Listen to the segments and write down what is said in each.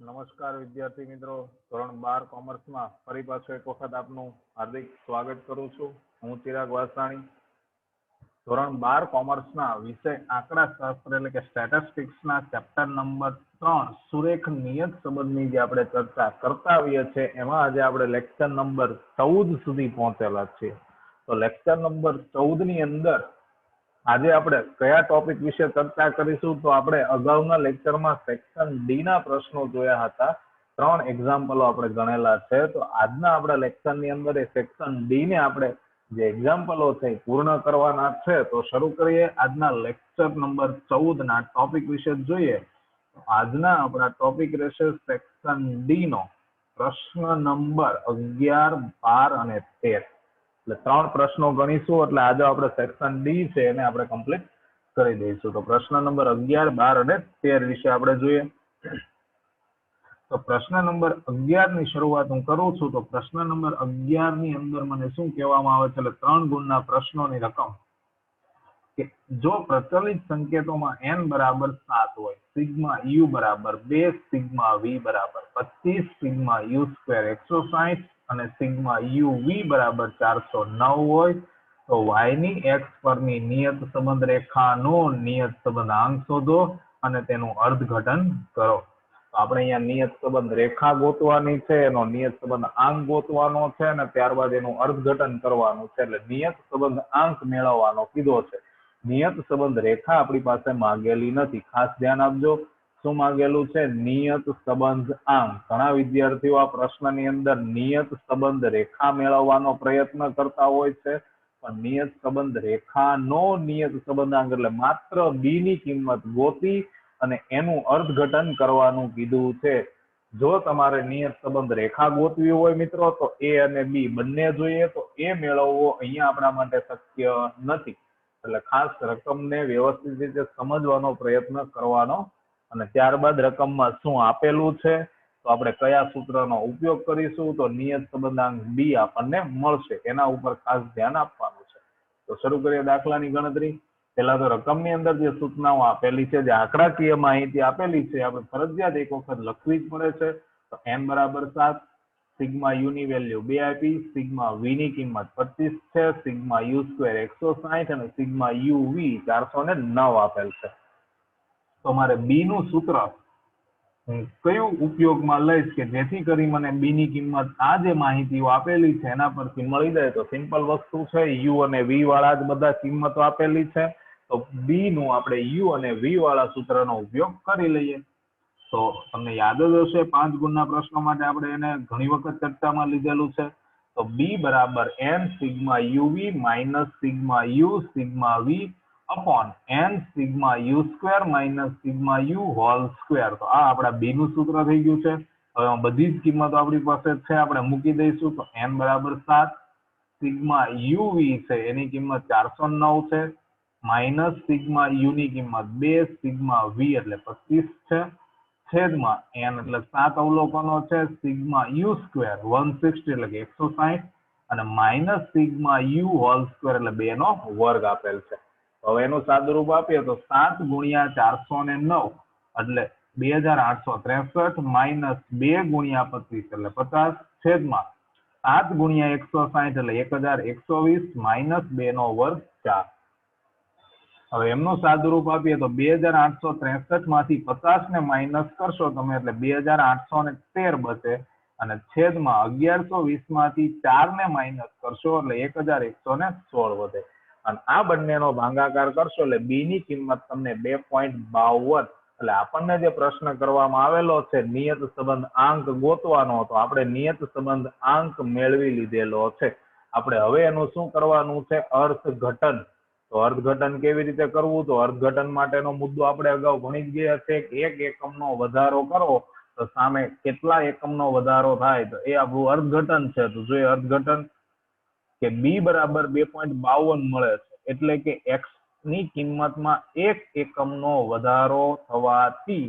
નમસ્કાર વિદ્યાર્થી મિત્રો. ધોરણ બાર કોમર્સમાં ફરી પાછું એક વખત આપનું હાર્દિક સ્વાગત કરું છું. હું ચિરાગ વાસાણી ધોરણ બાર કોમર્સના વિષય આંકડાશાસ્ત્ર એટલે કે સ્ટેટિસ્ટિક્સના ચેપ્ટર નંબર ત્રણ સુરેખ નિયત સંબંધની જે આપણે ચર્ચા કરતા આવીએ છીએ, એમાં આજે આપણે લેક્ચર નંબર ચૌદ સુધી પહોંચેલા છીએ. તો લેક્ચર નંબર ચૌદની અંદર આજે આપણે કયા ટોપિક વિશે ચર્ચા કરીશું તો આપણે અગાઉના લેક્ચરમાં સેક્શન ડી ના પ્રશ્નો જોયા હતા. ત્રણ એક્ઝામ્પલો આપણે ગણેલા છે. તો આજના આપણા લેક્ચરની અંદર એ સેક્શન ડી ને આપણે જે એક્ઝામ્પલો છે પૂર્ણ કરવાના છે. તો શરૂ કરીએ આજના લેક્ચર નંબર ચૌદ ના ટોપિક વિશે જોઈએ. આજના આપણા ટોપિક રહેશે સેક્શન ડી નો પ્રશ્ન નંબર અગિયાર, બાર અને તેર. એટલે ત્રણ પ્રશ્નો ગણીશું, એટલે આજે આપણે સેક્શન ડી છે એને આપણે કમ્પ્લીટ કરી દઈશું. તો પ્રશ્ન નંબર અગિયાર, બાર અને તેર વિશે આપણે જોઈએ. તો પ્રશ્ન નંબર અગિયારની શરૂઆત હું કરું છું, તો પ્રશ્ન નંબર અગિયારની અંદર મને શું કહેવામાં આવે છે? એટલે ત્રણ ગુણના પ્રશ્નોની રકમ. કે જો પ્રચલિત સંકેતોમાં એન બરાબર સાત હોય, સિગ્મા યુ બરાબર બે, સિગ્મા વી બરાબર પચીસ, સિગ્મા યુ સ્ક્વેર એકસો સાહીઠ અને સિગ્મા યુ વી બરાબર ચારસો નવ હોય, તો વાયની એક્સ પરની નિયત સંબંધ રેખાનો નિયત સંબંધ આંક શોધો અને તેનું અર્થઘટન કરો. આપણે અહીંયા નિયત સંબંધ રેખા ગોતવાની છે, એનો નિયત સંબંધ આંક ગોતવાનો છે અને ત્યારબાદ એનું અર્થઘટન કરવાનું છે. એટલે નિયત સંબંધ આંક મેળવવાનો કીધો છે. નિયત સંબંધ રેખા આપણી પાસે માંગેલી નથી. ખાસ ધ્યાન આપજો. શું માંગેલું છે નિયત સંબંધ આમ. ઘણા વિદ્યાર્થીઓ આ પ્રશ્નની અંદર નિયત સંબંધ રેખા મેળવવાનો પ્રયત્ન કરતા હોય છે, પણ નિયત સંબંધ રેખાનો નિયત સંબંધાંક એટલે માત્ર બી ની કિંમત ગોતી અને એનું અર્થઘટન કરવાનું કીધું છે. જો તમારે નિયત સંબંધ રેખા ગોતવી હોય મિત્રો, તો એ અને બી બંને જોઈએ, તો એ મેળવવો અહીંયા આપણા માટે શક્ય નથી. એટલે ખાસ રકમને વ્યવસ્થિત રીતે સમજવાનો પ્રયત્ન કરવાનો અને ત્યારબાદ રકમમાં શું આપેલું છે, તો આપણે કયા સૂત્રનો ઉપયોગ કરીશું, તો નિયત સંબંધાંક બી આપણને મળશે. એના ઉપર ખાસ ધ્યાન આપવાનું છે. તો શરૂ કરીએ દાખલાની ગણતરી. પહેલા તો રકમની અંદર જે સૂચનાઓ આપેલી છે, જે આંકડાકીય માહિતી આપેલી છે, આપણે ફરજિયાત એક વખત લખવી જ પડે છે. તો એન બરાબર સાત, સિગ્મા યુ ની વેલ્યુ બે આપી, સિગ્મા વી ની કિંમત પચીસ છે, સિગ્મા યુ સ્ક્વેર એકસો સાહીઠ અને સિગ્મા યુ વી ચારસો ને નવ આપેલ છે. તો મારે બી નું સૂત્ર હું કયું ઉપયોગમાં લઈશ કે જેથી કરી મને બી ની કિંમત આ જે માહિતીઓ આપેલી છે એના પરથી મળી જાય તો સિમ્પલ વસ્તુ છે, યુ અને વી વાળા જ બધા કિંમતો આપેલી છે. તો બી નું આપણે યુ અને વી વાળા સૂત્રનો ઉપયોગ કરી લઈએ. તો તમને યાદ જ હશે, પાંચ ગુણના પ્રશ્નો માટે આપણે એને ઘણી વખત ચર્ચામાં લીધેલું છે. તો બી બરાબર N sigma UV minus sigma U sigma V upon n sigma U square minus sigma U whole square. તો આ આપણા b નું સૂત્ર થઈ ગયું છે. હવે બધી જ કિંમતો આપણી પાસે છે. આપણે મૂકી દઈશું તો n બરાબર સાત. સિગ્મા યુ છે, એની કિંમત ચારસો નવ છે. માઇનસ સિગ્મા યુ ની કિંમત બે સિગ્મા વી એટલે પચીસ છે. છેદમાં એન એટલે સાત અવલોકનો છે. Sigma U square one sixty એટલે કે એકસો સાહીઠ અને minus sigma U whole square એટલે બે નો વર્ગ આપેલ છે. હવે એનું સાદુરૂપ આપીએ તો સાત ગુણ્યા ચારસો ને નવ, એટલે બે હજાર આઠસો ત્રેસઠ માઇનસ બે ગુણ્યા પચીસ, એટલે પચાસ છેદમાં સાત ગુણ્યા એકસો સાહીઠ એટલે એક હજાર એકસો વીસ માઇનસ બે નો વર્ગ ચાર. હવે એમનું સાદુરૂપ આપીએ તો બે હજાર આઠસો ત્રેસઠમાંથી પચાસ ને માઇનસ કરશો તમે, એટલે બે હજાર આઠસો ને તેર બચે, અને છેદમાં અગિયારસો વીસમાંથી ચાર ને માઇનસ કરશો, એટલે એક હજાર એકસો ને સોળ વધે. અને આ બંનેનો ભાગાકાર કરશો એટલે બી ની કિંમત તમને બે પોઈન્ટ બાવન. એટલે આપણને જે પ્રશ્ન કરવામાં આવેલો છે, નિયત સંબંધ આંક ગોતવાનો હતો, આપણે નિયત સંબંધ આંક મેળવી લીધેલો છે. આપણે હવે એનું શું કરવાનું છે? અર્થઘટન. તો અર્થઘટન કેવી રીતે કરવું? તો અર્થઘટન માટેનો મુદ્દો આપણે અગાઉ ભણી જ ગયા છે કે એક એકમનો વધારો કરો, તો સામે કેટલા એકમનો વધારો થાય? તો એ આપણું અર્થઘટન છે. તો જોઈએ અર્થઘટન કે બી બરાબર બે પોઈન્ટ બાવન મળે છે. એટલે કે એક્સની કિંમતમાં એક એકમનો વધારો થવાથી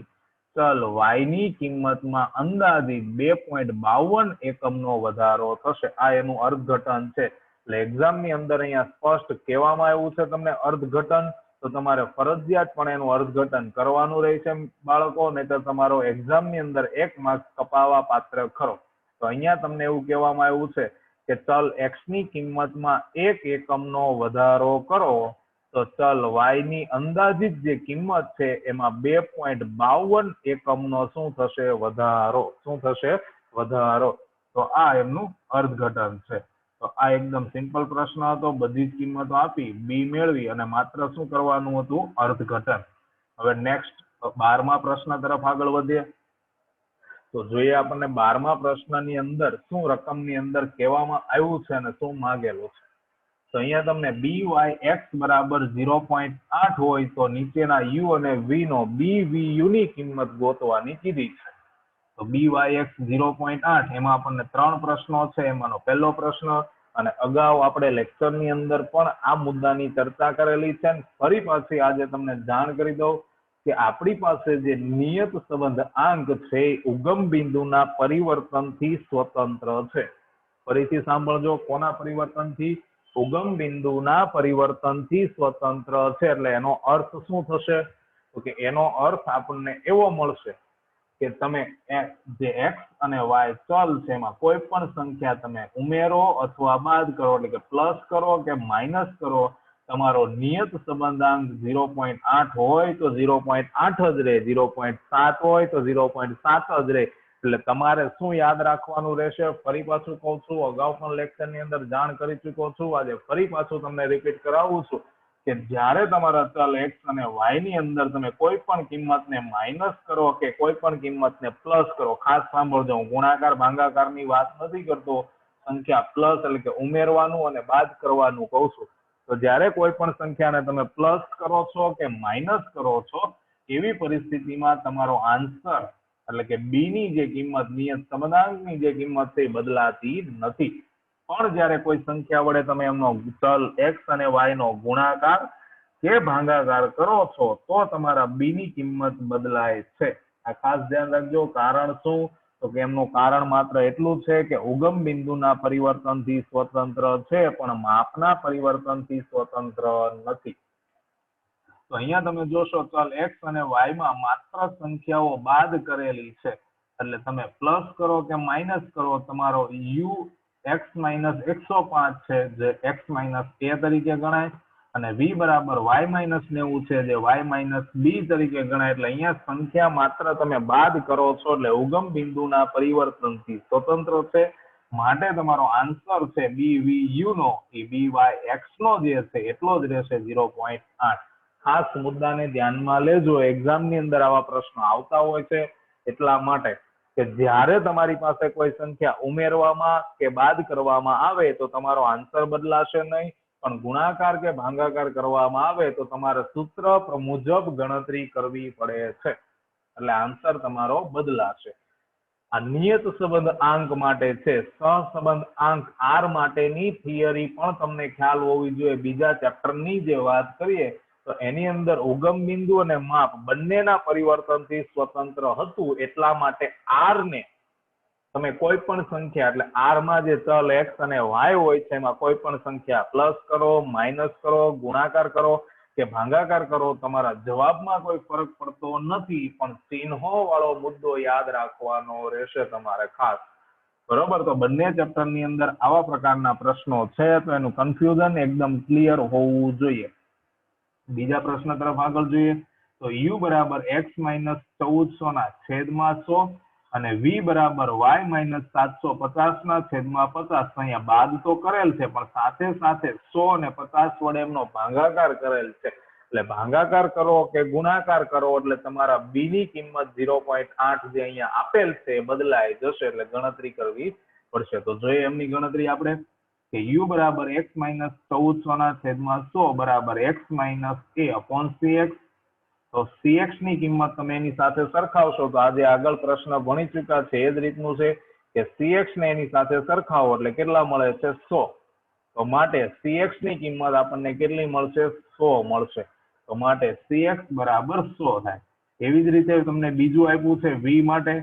ચલ વાયની કિંમતમાં અંદાજિત બે પોઈન્ટ બાવન એકમનો વધારો થશે. આ એનું અર્થઘટન છે. એટલે એક્ઝામની અંદર અહીંયા સ્પષ્ટ કહેવામાં આવ્યું છે તમને અર્થઘટન. તો તમારે ફરજિયાત પણ એનું અર્થઘટન કરવાનું રહેશે બાળકો, નહીતર તમારો એક્ઝામની અંદર એક માર્ક્સ કપાવા પાત્ર ખરો. તો અહીંયા તમને એવું કહેવામાં આવ્યું છે કે ચલ એક્સની કિંમતમાં એક એકમનો વધારો કરો, તો ચલ વાયની અંદાજિત જે કિંમત છે એમાં બે પોઈન્ટ બાવન એકમનો શું થશે વધારો? શું થશે વધારો? તો આ એમનું અર્થઘટન છે. તો આ એકદમ સિમ્પલ પ્રશ્ન હતો, બધી જ કિંમતો આપી બી મેળવી અને માત્ર શું કરવાનું હતું? અર્થઘટન. હવે નેક્સ્ટ બારમા પ્રશ્ન તરફ આગળ વધીએ. તો જોઈએ આપણને બારમા પ્રશ્નની અંદર શું રકમની અંદર કહેવામાં આવ્યું છે અને શું માંગેલું છે? તો અહીંયા તમને બી વાય એક્સ બરાબર ઝીરો પોઈન્ટ આઠ હોય તો નીચેના યુ અને વી નો બી વી યુની કિંમત ગોતવાની કીધી છે. તો B Y X zero point આઠ, એમાં આપણને ત્રણ પ્રશ્નો છે. એમાંનો પહેલો પ્રશ્ન અને અગાઉ આપણે લેક્ચરની અંદર પણ આ મુદ્દાની ચર્ચા કરેલી છે ફરી પાછી આજે તમને જાણ કરી દઉં કે આપણી પાસે જે નિયત સંબંધ આંક છે ઉગમ બિંદુના પરિવર્તનથી સ્વતંત્ર છે. ફરીથી સાંભળજો, કોના પરિવર્તનથી? ઉગમ બિંદુના પરિવર્તનથી સ્વતંત્ર છે. એટલે એનો અર્થ શું થશે? તો કે એનો અર્થ આપણને એવો મળશે કે તમે જે એક્સ અને વાય ચલ છે, એમાં કોઈ પણ સંખ્યા તમે ઉમેરો અથવા બાદ કરો, એટલે કે પ્લસ કરો કે માઇનસ કરો તમારો નિયત સંબંધાંક ઝીરો પોઈન્ટ આઠ હોય તો ઝીરો પોઈન્ટ આઠ જ રહે. ઝીરો પોઈન્ટ સાત હોય તો ઝીરો પોઈન્ટ સાત જ રહે. એટલે તમારે શું યાદ રાખવાનું રહેશે? ફરી પાછું કહું છું, અગાઉ પણ લેક્ચરની અંદર જાણ કરી ચૂક્યો છું. આજે ફરી પાછું તમને રિપીટ કરાવું છું કે જ્યારે તમારા ચલ એક્સ અને વાયની અંદર તમે કોઈ પણ કિંમતને માઇનસ કરો કે કોઈ પણ કિંમતને પ્લસ કરો. ખાસ સાંભળજો, હું ગુણાકાર, ભાંગાકારની વાત નથી કરતો. સંખ્યા પ્લસ એટલે કે ઉમેરવાનું અને બાદ કરવાનું કહું છું. તો જ્યારે કોઈ પણ સંખ્યાને તમે પ્લસ કરો છો કે માઇનસ કરો છો, એવી પરિસ્થિતિમાં તમારો આન્સર એટલે કે બી ની જે કિંમત, નિયત સમદાંકની જે કિંમત છે એ બદલાતી નથી. પણ જ્યારે કોઈ સંખ્યા વડે તમે એમનો ચલ એક્સ અને વાય નો ગુણાકાર કે ભાગાકાર કરો છો, તો તમારા બી ની કિંમત બદલાય છે. આ ખાસ ધ્યાન રાખજો. કારણ શું? તો કે એમનું કારણ માત્ર એટલું છે કે ઉગમ બિંદુના પરિવર્તનથી સ્વતંત્ર છે, પણ માપના પરિવર્તનથી સ્વતંત્ર નથી. તો અહીંયા તમે જોશો ચલ એક્સ અને વાયમાં માત્ર સંખ્યાઓ બાદ કરેલી છે. એટલે તમે પ્લસ કરો કે માઇનસ કરો, તમારો યુ એક્સ માઇનસ એકસો પાંચ છે, જે એક્સ માઇનસ કે તરીકે ગણાય. અને v બરાબર y માઇનસ નેવું છે જે y માઇનસ b તરીકે ગણાય. એટલે અહીંયા સંખ્યા માત્ર તમે બાદ કરો છો. એટલે ઉગમ બિંદુના પરિવર્તનથી સ્વતંત્ર છે. માટે તમારો આન્સર છે બી વી યુ નો. એ બી વાય એક્સ નો જે છે, એટલો જ રહેશે ઝીરો પોઈન્ટ આઠ. ખાસ મુદ્દાને ધ્યાનમાં લેજો. એક્ઝામની અંદર આવા પ્રશ્નો આવતા હોય છે. એટલા માટે કે જ્યારે તમારી પાસે કોઈ સંખ્યા ઉમેરવામાં કે બાદ કરવામાં આવે, તો તમારો આન્સર બદલાશે નહીં. પણ ગુણાકાર કે ભાંગાકાર કરવામાં આવે તો તમારે સૂત્ર મુજબ ગણતરી કરવી પડે છે. એટલે આન્સર તમારો બદલાશે. આ નિયત સંબંધ આંક માટે છે. સહસંબંધ આંક આર માટેની થિયરી પણ તમને ખ્યાલ હોવી જોઈએ. બીજા ચેપ્ટરની જે વાત કરીએ તો એની અંદર ઉગમ બિંદુ અને માપ બંનેના પરિવર્તનથી સ્વતંત્ર હતું. એટલા માટે આર ને તમે કોઈ પણ સંખ્યા, એટલે આરમાં જે ચલ એક્સ અને વાય હોય છે, એમાં કોઈ પણ સંખ્યા પ્લસ કરો માઇનસ કરો, ગુણાકાર કરો કે ભાંગાકાર કરો, તમારા જવાબમાં કોઈ ફરક પડતો નથી, પણ ચિહ્નો વાળો મુદ્દો યાદ રાખવાનો રહેશે તમારે ખાસ. બરોબર? તો બંને ચેપ્ટરની અંદર આવા પ્રકારના પ્રશ્નો છે, તો એનું કન્ફ્યુઝન એકદમ ક્લિયર હોવું જોઈએ. બીજા પ્રશ્ન તરફ આગળ જોઈએ. તો યુ બરાબર એક્સ માઇનસ ચૌદસો ના છેદમાં સો. અને v બરાબર y માઇનસ સાતસો પચાસ ના છેદમાં પચાસ અહીંયા બાદ તો કરેલ છે, પણ સાથે સાથે સો અને પચાસ વડે એમનો ભાગાકાર કરેલ છે. એટલે ભાગાકાર કરો કે ગુણાકાર કરો, એટલે તમારા b ની કિંમત ઝીરો પોઈન્ટ આઠ જે અહીંયા આપેલ છે, એ બદલાઈ જશે, એટલે ગણતરી કરવી પડશે. તો જોઈએ એમની ગણતરી આપણે, કે u બરાબર x માઇનસ ચૌદસો ના છેદમાં સો બરાબર x minus a upon cx તો cx ની કિંમત તમે એની સાથે સરખાવશો તો આજે આગળ પ્રશ્ન ભણી ચૂક્યા છે. એ જ રીતનું છે કે cx ને એની સાથે સરખાવો એટલે કેટલા મળે છે? સો. તો માટે cx ની કિંમત આપણને કેટલી મળશે? સો મળશે. તો માટે cx બરાબર સો થાય. એવી જ રીતે તમને બીજું આપ્યું છે v માટે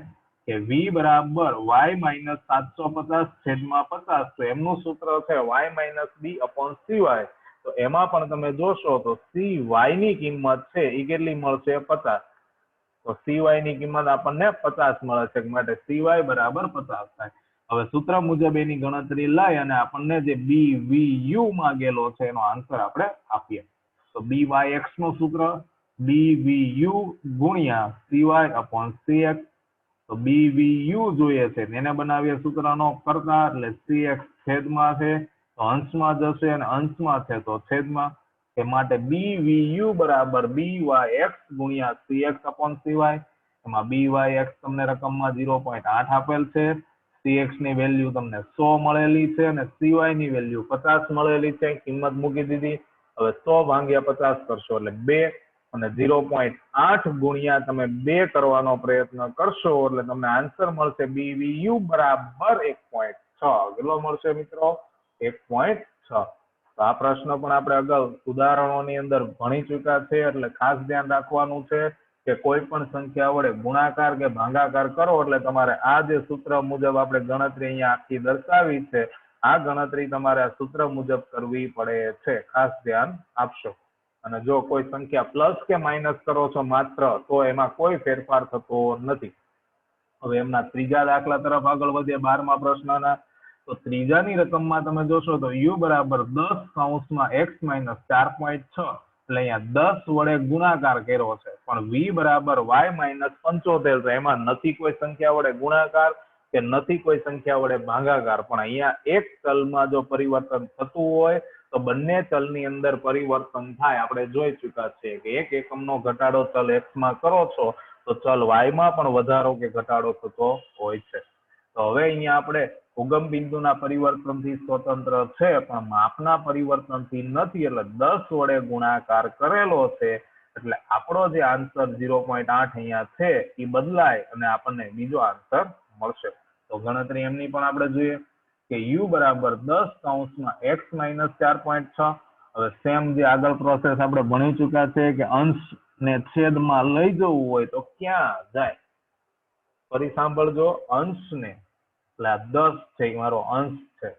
કે v બરાબર y માઇનસ સાતસો પચાસ છેદમાં પચાસ. તો એમનું સૂત્ર છે y minus b upon cy તો એમાં પણ તમે જોશો તો સી વાયની કિંમત છે એ કેટલી મળશે? પચાસ. તો સી વાયની કિંમત આપણને પચાસ મળે છે માટે સી વાય બરાબર પચાસ થાય. હવે સૂત્ર મુજબ એની ગણતરી લઈ અને આપણને જે બી વી યુ માંગેલો છે, એનો આન્સર આપણે આપીએ. તો બી વાય એક્સનું સૂત્ર બી વી યુ ગુણ્યા C Y upon C X તો બી વી યુ જોઈએ છે, એને બનાવીએ સૂત્રનો કરતા એટલે સી એક્સ છેદમાં છે. તો અંશમાં જશે અને અંશમાં છે તો છેદમાં. એ માટે બી વી યુ બરાબર બી વાય એક્સ ગુણ્યા C X upon C Y એમાં બી વાય એક્સ તમને રકમમાં ઝીરો પોઈન્ટ આઠ આપેલ છે. સી એક્સની વેલ્યુ તમને સો મળેલી છે અને સી ની વેલ્યુ પચાસ મળેલી છે. કિંમત મૂકી દીધી. હવે સો ભાંગ્યા પચાસ કરશો એટલે બે અને ઝીરો પોઈન્ટ આઠ ગુણ્યા તમે બે કરવાનો પ્રયત્ન કરશો એટલે તમને આન્સર મળશે બી વી યુ બરાબર એક પોઈન્ટ છ. કેટલો મળશે મિત્રો? એક પોઈન્ટ છ. તો આ પ્રશ્ન પણ આપણે અગાઉ ઉદાહરણોની અંદર ભણી ચૂક્યા છે, એટલે ખાસ ધ્યાન રાખવાનું છે કે કોઈ પણ સંખ્યા વડે ગુણાકાર કે ભાગાકાર કરો, એટલે તમારે આ જે સૂત્ર મુજબ આપણે ગણતરી અહીંયા આખી દર્શાવી છે, આ ગણતરી તમારે આ સૂત્ર મુજબ કરવી પડે છે. ખાસ ધ્યાન આપશો. અને જો કોઈ સંખ્યા પ્લસ કે માઇનસ કરો છો માત્ર, તો એમાં કોઈ ફેરફાર થતો નથી. હવે એમના ત્રીજા દાખલા તરફ આગળ વધીએ, બારમા પ્રશ્નના. તો ત્રીજાની રકમમાં તમે જોશો તો યુ બરાબર દસ કૌંસમાં એક્સ માઇનસ ચાર પોઈન્ટ છ એટલે અહીંયા દસ વડે ગુણાકાર કર્યો છે. પણ વી બરાબર વાય માઇનસ પંચોતેર તો એમાં નથી કોઈ સંખ્યા વડે ગુણાકાર કે નથી કોઈ સંખ્યા વડે ભાગાકાર. પણ અહીંયા એક ચલમાં જો પરિવર્તન થતું હોય તો બંને ચલની અંદર પરિવર્તન થાય. આપણે જોઈ ચૂક્યા છીએ કે એક એકમનો ઘટાડો ચલ એક્સમાં કરો છો તો ચલ વાયમાં પણ વધારો કે ઘટાડો થતો હોય છે. તો હવે અહીંયા આપણે ઉગમ બિંદુના પરિવર્તનથી સ્વતંત્ર છે, પણ માપના પરિવર્તનથી નથી, એટલે દસ વડે ગુણાકાર કરેલો છે. એટલે આપણો જે આન્સર ઝીરો પોઈન્ટ આઠ અહીંયા છે એ બદલાય અને આપણને બીજો આન્સર મળશે. તો ગણતરી એમની પણ આપણે જોઈએ કે યુ બરાબર દસ કૌંસમાં એક્સ માઇનસ ચાર પોઈન્ટ છ. હવે સેમ જે આગળ પ્રોસેસ આપણે ભણી ચુક્યા છે કે અંશ ને છેદમાં લઈ જવું હોય તો ક્યાં જાય? ફરી સાંભળજો, અંશને એટલે આ દસ છે એ મારો અંશ છે.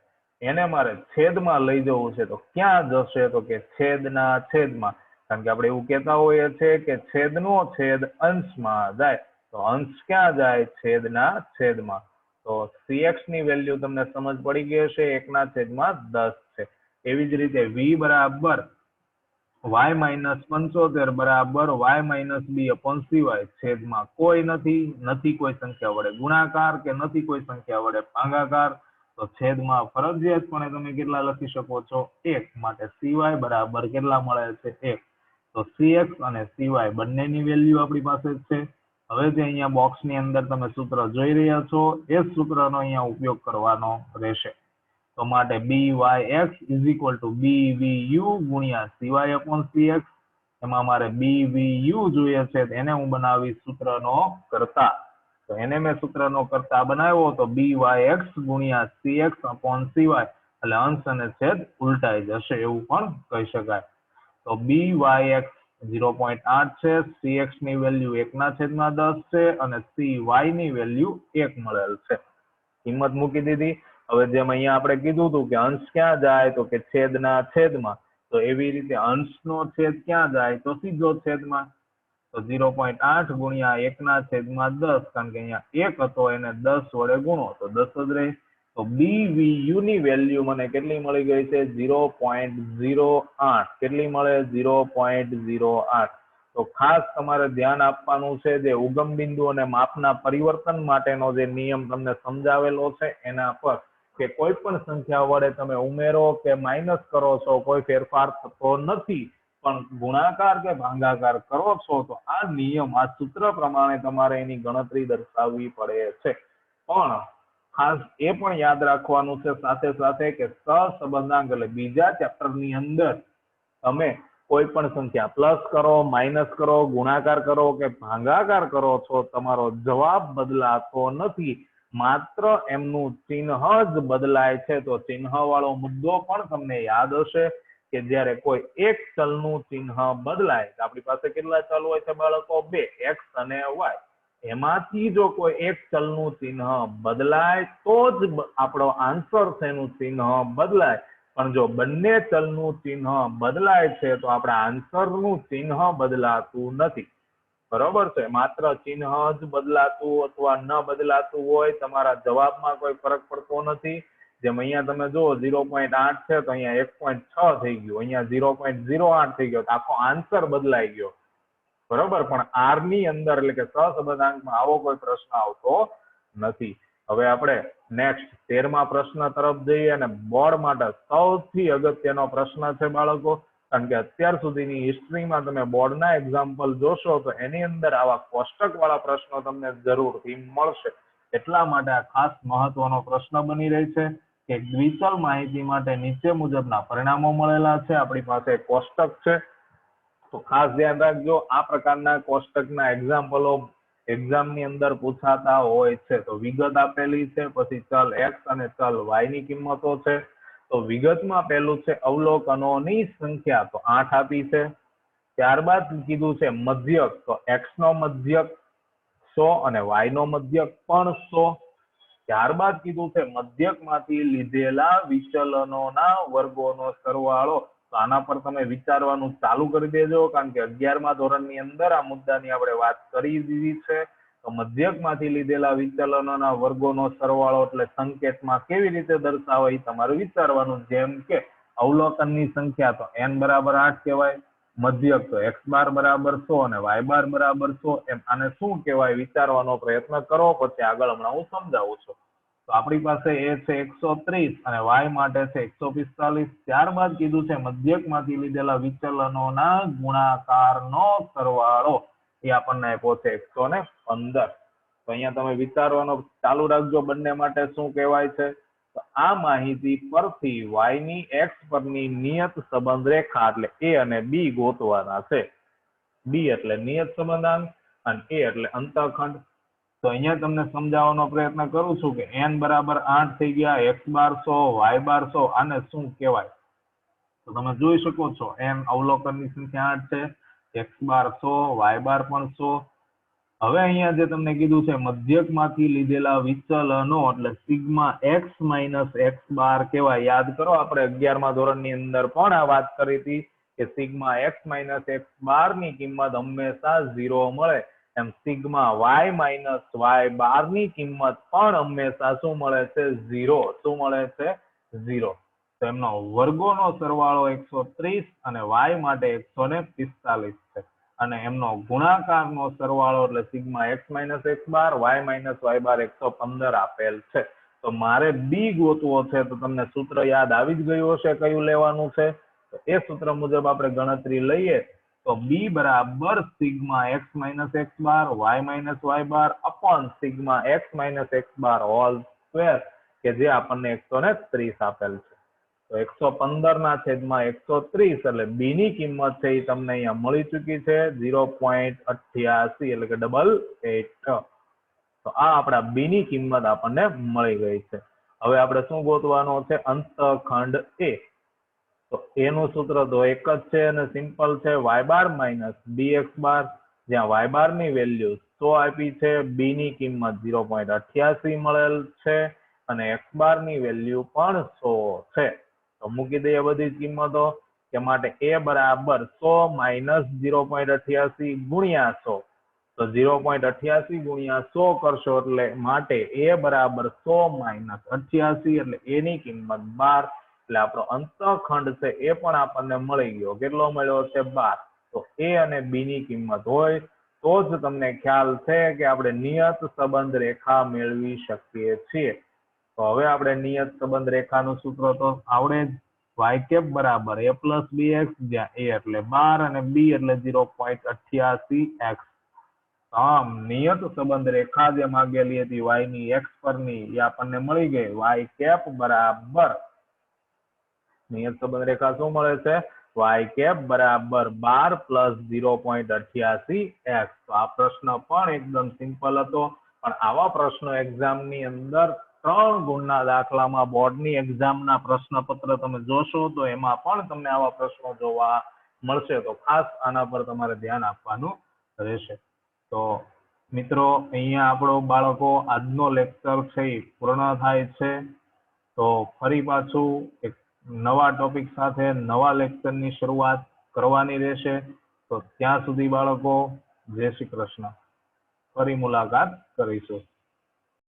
એને મારે છેદમાં લઈ જવું છે. તો ક્યાં જશે? તો કે છેદના છેદમાં. કારણ કે આપણે એવું કહેતા હોઈએ છીએ કે છેદનો છેદ અંશમાં જાય. તો અંશ ક્યાં જાય? છેદના છેદમાં. તો cx ની વેલ્યુ તમને સમજ પડી ગઈ હશે. એકના છેદમાં દસ છે. એવી જ રીતે v બરાબર y માઇનસ પંચોતેર બરાબર Y minus B upon C Y છેદમાં કોઈ નથી નથી કોઈ સંખ્યા વડે. ગુણાકાર કે નથી કોઈ સંખ્યા વડે ભાગાકાર, તો છેદમાં ફરજિયાતપણે તમે કેટલા લખી શકો છો? એક. માટે સીવાય બરાબર કેટલા મળે છે? એક. તો cx અને સિવાય બંનેની વેલ્યુ આપણી પાસે છે. હવે જે અહીંયા બોક્સની અંદર તમે સૂત્ર જોઈ રહ્યા છો, એ સૂત્રનો અહીંયા ઉપયોગ કરવાનો રહેશે. તો માટે B Y X is equal to B V U ગુણ્યા સીવાય અપોન સીએક્સ એમાં મારે બી વી યુ જોઈએ છે એને હું બનાવીશ સૂત્રનો કરતા. તો એને મેં સૂત્રનો કરતા બનાવ્યો તો બી વાય એક્સ ગુણ્યા C X upon C Y એટલે અંશ અને છેદ ઉલટાઈ જશે એવું પણ કહી શકાય. તો B Y X zero point આઠ છે સી એક્સની વેલ્યુ એકના છેદમાં દસ છે, અને સી વાયની વેલ્યુ એક મળેલ છે. કિંમત મૂકી દીધી. હવે જેમ અહીંયા આપણે કીધું હતું કે અંશ ક્યાં જાય તો કે છેદના છેદમાં, તો એવી રીતે અંશનો છેદ ક્યાં જાય તો સીધો છેદમાં. તો ઝીરો પોઈન્ટ આઠ ગુણ્યા એકના છેદમાં દસ, કારણ કે અહીંયા એક હતો એને દસ વડે ગુણો, તો દસ જ રહે. તો બી વી યુ ની વેલ્યુ મને કેટલી મળી ગઈ છે? ઝીરો પોઈન્ટ ઝીરો આઠ. કેટલી મળે? ઝીરો પોઈન્ટ ઝીરો આઠ. તો ખાસ તમારે ધ્યાન આપવાનું છે જે ઉગમ બિંદુ અને માપના પરિવર્તન માટેનો જે નિયમ તમને સમજાવેલો છે, એના પર કે કોઈ પણ સંખ્યા વડે તમે ઉમેરો કે માઇનસ કરો છો, કોઈ ફેરફાર થતો નથી, પણ ગુણાકાર કે ભાગાકાર કરો છો, તો આ નિયમ, આ સૂત્ર પ્રમાણે તમારે એની ગણતરી દર્શાવવી પડે છે. પણ ખાસ એ પણ યાદ રાખવાનું છે સાથે સાથે કે સહસંબંધાંક એટલે બીજા ચેપ્ટરની અંદર તમે કોઈ પણ સંખ્યા પ્લસ કરો માઇનસ કરો, ગુણાકાર કરો કે ભાગાકાર કરો છો, તમારો જવાબ બદલાતો નથી. માત્ર એમનું ચિહ્ન જ બદલાય છે, તો ચિહ્ન વાળો મુદ્દો પણ તમને યાદ હશે કે જ્યારે કોઈ એક ચલનું ચિહ્ન બદલાય આપણી પાસે કેટલા ચલ હોય છે બાળકો? બે, એક્સ અને વાય. એમાંથી જો કોઈ એક ચલનું ચિહ્ન બદલાય, તો જ આપણો આન્સર એનું ચિહ્ન બદલાય. પણ જો બંને ચલનું ચિહ્ન બદલાય છે, તો આપણા આન્સરનું ચિહ્ન બદલાતું નથી. બરોબર છે. માત્ર ચિહ્ન જ બદલાતું અથવા ન બદલાતું હોય તમારા જવાબમાં કોઈ ફરક પડતો નથી. જેમ અહીંયા તમે જુઓ, ઝીરો પોઈન્ટ આઠ છે તો અહીંયા એક પોઈન્ટ છ થઈ ગયું. અહીંયા ઝીરો પોઈન્ટ ઝીરો આઠ થઈ ગયો તો આખો આન્સર બદલાઈ ગયો. બરોબર? પણ આરની અંદર એટલે કે સહસંબંધાંકમાં આવો કોઈ પ્રશ્ન આવતો નથી. હવે આપણે નેક્સ્ટ તેરમા પ્રશ્ન તરફ જઈએ અને બોર્ડ માટે સૌથી અગત્યનો પ્રશ્ન છે બાળકો કારણ કે અત્યાર સુધીની હિસ્ટ્રીમાં તમે બોર્ડના એક્ઝામ્પલ જોશો તો એની અંદર આવા કોષ્ટક વાળા પ્રશ્નો તમને જરૂરથી મળશે. એટલા માટે આ ખાસ મહત્વનો પ્રશ્ન બની રહી છે કે દ્વિચલ માહિતી માટે નીચે મુજબના પરિણામો મળેલા છે. આપણી પાસે કોષ્ટક છે. તો ખાસ ધ્યાન રાખજો, આ પ્રકારના કોષ્ટકના એક્ઝામ્પલો એક્ઝામની અંદર પૂછાતા હોય છે. તો વિગત આપેલી છે, પછી ચલ એક્સ અને ચલ વાયની કિંમતો છે. તો વિગતમાં પહેલું છે અવલોકનોની સંખ્યા તો આઠ આપી છે. ત્યારબાદ કીધું છે મધ્યક તો એક્સ નો મધ્યક સો અને વાય નો મધ્યક પણ સો. ત્યારબાદ કીધું છે મધ્યકમાંથી લીધેલા વિચલનોના વર્ગોનો સરવાળો. તો આના પર તમે વિચારવાનું ચાલુ કરી દેજો, કારણ કે અગિયારમા ધોરણની અંદર આ મુદ્દાની આપણે વાત કરી દીધી છે. તો મધ્યકમાંથી લીધેલા વિચલનોના વર્ગોનો સરવાળો એટલે સંકેતમાં કેવી રીતે દર્શાવે એ તમારે વિચારવાનું, જેમ કે અવલોકનની સંખ્યા તો એન બરાબર આઠ કહેવાય, મધ્યક તો એક્સ બાર બરાબર સો અને વાય બાર બરાબર સો એમ. આને શું કહેવાય? વિચારવાનો પ્રયત્ન કરો, પછી આગળ હમણાં હું સમજાવું છું. તો આપણી પાસે એ છે એકસો ત્રીસ અને વાય માટે છે એકસો પિસ્તાલીસ. ત્યારબાદ કીધું છે મધ્યકમાંથી લીધેલા વિચલનોના ગુણાકારનો સરવાળો. એ આપણને આપ્યો એકસો ને પંદર તો અહીંયા તમે વિચારવાનો ચાલુ રાખજો બંને માટે શું કહેવાય છે. તો આ માહિતી પરથી વાયની એક્સ પરની નિયત સંબંધ રેખા એટલે એ અને બી ગોતવાના છે. બી એટલે નિયત સંબંધાંક અને એ એટલે અંતઃખંડ. તો અહીંયા તમને સમજાવવાનો પ્રયત્ન કરું છું કે એન બરાબર આઠ થઈ ગયા એક્સ બારસો બાર સો આને શું કહેવાય? તો તમે જોઈ શકો છો, n અવલોકનની સંખ્યા આઠ છે. X બાર સો વાય બાર પણ સો. હવે અહીંયા જે તમને કીધું છે, મધ્યકમાંથી લીધેલા વિચલનો એટલે sigma X minus X bar કહેવાય. યાદ કરો, આપણે અગિયારમાં ધોરણની અંદર પણ આ વાત કરી હતી કે સિગ્મા એક્સ માઇનસ એક્સ બારની કિંમત હંમેશા ઝીરો મળે. એમ સિગ્મા વાય માઇનસ વાય બારની કિંમત પણ હંમેશા શું મળે છે? ઝીરો શું મળે છે? ઝીરો તો વર્ગોનો સરવાળો એકસો ત્રીસ અને વાય માટે એકસો ને પિસ્તાલીસ છે. અને એમનો ગુણાકારનો સરવાળો એટલે sigma X minus X bar, Y minus Y bar એકસો પંદર આપેલ છે. તો મારે બી ગોતવો છે તો તમને સૂત્ર યાદ આવી જ ગયું હશે કયું લેવાનું છે? તો એ સૂત્ર મુજબ આપણે ગણતરી લઈએ. તો બી બરાબર sigma X minus X bar, Y minus Y bar upon sigma X minus X bar whole square, કે જે આપણને એકસો ને ત્રીસ આપેલ છે. તો એકસો પંદર ના છેદમાં એકસો ત્રીસ એટલે બી ની કિંમત છે એ તમને અહીંયા મળી ચૂકી છે ઝીરો પોઈન્ટ અઠ્યાસી એટલે કે ડબલ એટ. તો આ આપણા બી ની કિંમત આપણને મળી ગઈ છે. હવે આપણે શું ગોતવાનો છે? અંતખંડ એ તો એનું સૂત્ર તો એક જ છે અને સિમ્પલ છે Y bar minus B X bar. જ્યાં વાય બારની વેલ્યુ સો આપી છે. બી ની કિંમત ઝીરો પોઈન્ટ અઠ્યાસી મળેલ છે અને એક્સ બારની વેલ્યુ પણ સો છે. તો મૂકી દઈએ બધી કિંમતો કે માટે એ બરાબર સો માઇનસ ઝીરો પોઈન્ટ અઠ્યાસી ગુણ્યા સો. તો ઝીરો પોઈન્ટ અઠ્યાસી ગુણ્યા સો કરશો એટલે માટે એ બરાબર સો માઇનસ અઠ્યાસી એટલે એની કિંમત બાર. એટલે આપણો અંતખંડ છે એ પણ આપણને મળી ગયો. કેટલો મળ્યો છે? બાર. તો એ અને બી ની કિંમત હોય તો જ તમને ખ્યાલ છે કે આપણે નિયત સંબંધ રેખા મેળવી શકીએ છીએ. તો હવે આપણે નિયત સંબંધ રેખાનું સૂત્ર તો આવડે જ. વાય કેપ બરાબર એ પ્લસ બી એક્સ જ્યાં એ એટલે બાર અને બી એટલે ઝીરો પોઈન્ટ અઠ્યાસી એક્સ આમ નિયત સંબંધ રેખા જે માંગેલી હતી વાયની એક્સ પરની એ આપણને મળી ગઈ. વાય કેપ બરાબર. નિયત સંબંધ રેખા શું મળે છે? વાય કેપ બરાબર બાર પ્લસ ઝીરો પોઈન્ટ અઠ્યાસી એક્સ તો આ પ્રશ્ન પણ એકદમ સિમ્પલ હતો. પણ આવા પ્રશ્નો એક્ઝામની અંદર ત્રણ ગુણના દાખલામાં બોર્ડની એક્ઝામના પ્રશ્નપત્ર તમે જોશો તો એમાં પણ તમને આવા પ્રશ્નો જોવા મળશે. તો ખાસ આના પર તમારે ધ્યાન આપવાનું રહેશે. તો મિત્રો, અહીંયા આપણો બાળકો આજનો લેક્ચર છે એ પૂર્ણ થાય છે. તો ફરી પાછું એક નવા ટોપિક સાથે નવા લેક્ચરની શરૂઆત કરવાની રહેશે. તો ત્યાં સુધી બાળકો, જય શ્રી કૃષ્ણ. ફરી મુલાકાત કરીશું.